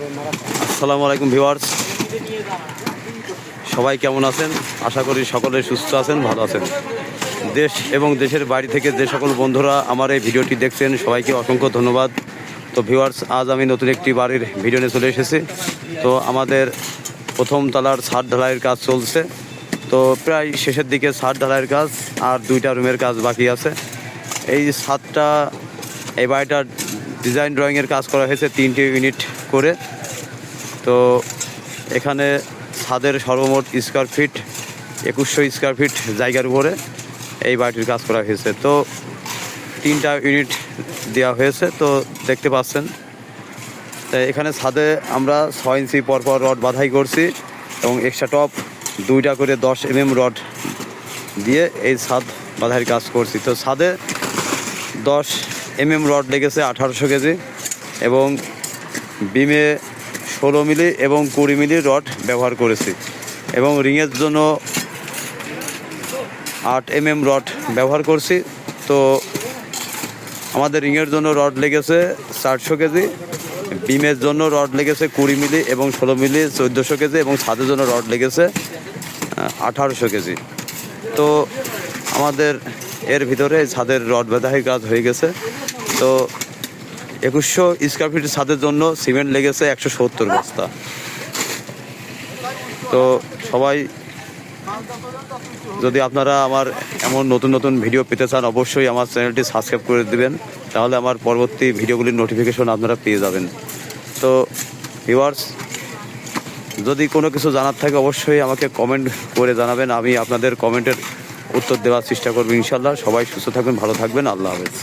আসসালামু আলাইকুম ভিওয়ার্স সবাই কেমন আছেন? আশা করি সকলে সুস্থ আছেন, ভালো আছেন। দেশ এবং দেশের বাড়ি থেকে যে সকল বন্ধুরা আমার এই ভিডিওটি দেখছেন, সবাইকে অসংখ্য ধন্যবাদ। তো, ভিউয়ার্স, আজ আমি নতুন একটি বাড়ির ভিডিও নিয়ে চলে এসেছি। তো, আমাদের প্রথম তলার ছাদ ঢালাইয়ের কাজ চলছে। তো, প্রায় শেষের দিকে ছাদ ঢালাইয়ের কাজ আর দুইটা রুমের কাজ বাকি আছে। এই ছাদটা, এই বাড়িটার ডিজাইন ড্রয়িংয়ের কাজ করা হয়েছে তিনটি ইউনিট করে। তো এখানে ছাদের সর্বমোট স্কোয়ার ফিট একুশশো স্কোয়ার ফিট জায়গার উপরে এই বাড়িটির কাজ করা হয়েছে। তো তিনটা ইউনিট দেওয়া হয়েছে, তো দেখতে পাচ্ছেন। তো এখানে ছাদে আমরা ছয় ইঞ্চি পরপর রড বাধাই করছি এবং এক্সট্রা টপ দুইটা করে দশ এমএম রড দিয়ে এই ছাদ বাধাইয়ের কাজ করছি। তো ছাদে দশ এমএম রড লেগেছে আঠারোশো কেজি এবং বিমে ষোলো মিলি এবং কুড়ি মিলি রড ব্যবহার করেছি। এবং রিংয়ের জন্য আট এমএম রড ব্যবহার করছি। তো আমাদের রিংয়ের জন্য রড লেগেছে চারশো কেজি, বিমের জন্য রড লেগেছে কুড়ি মিলি এবং ষোলো মিলি চোদ্দোশো কেজি এবং ছাদের জন্য রড লেগেছে আঠারোশো কেজি। তো আমাদের এর ভিতরে ছাদের রড বেঁধাই কাজ হয়ে গেছে। তো একুশশো স্কোয়ার ফিট ছাদের জন্য সিমেন্ট লেগেছে একশো সত্তর বস্তা। তো সবাই, যদি আপনারা আমার এমন নতুন নতুন ভিডিও পেতে চান, অবশ্যই আমার চ্যানেলটি সাবস্ক্রাইব করে দিবেন। তাহলে আমার পরবর্তী ভিডিওগুলির নোটিফিকেশন আপনারা পেয়ে যাবেন। তো ভিউয়ার্স যদি কোনো কিছু জানার থাকে, অবশ্যই আমাকে কমেন্ট করে জানাবেন। আমি আপনাদের কমেন্টের উত্তর দেওয়ার চেষ্টা করব ইনশাল্লাহ সবাই সুস্থ থাকবেন, ভালো থাকবেন। আল্লাহ হাফেজ।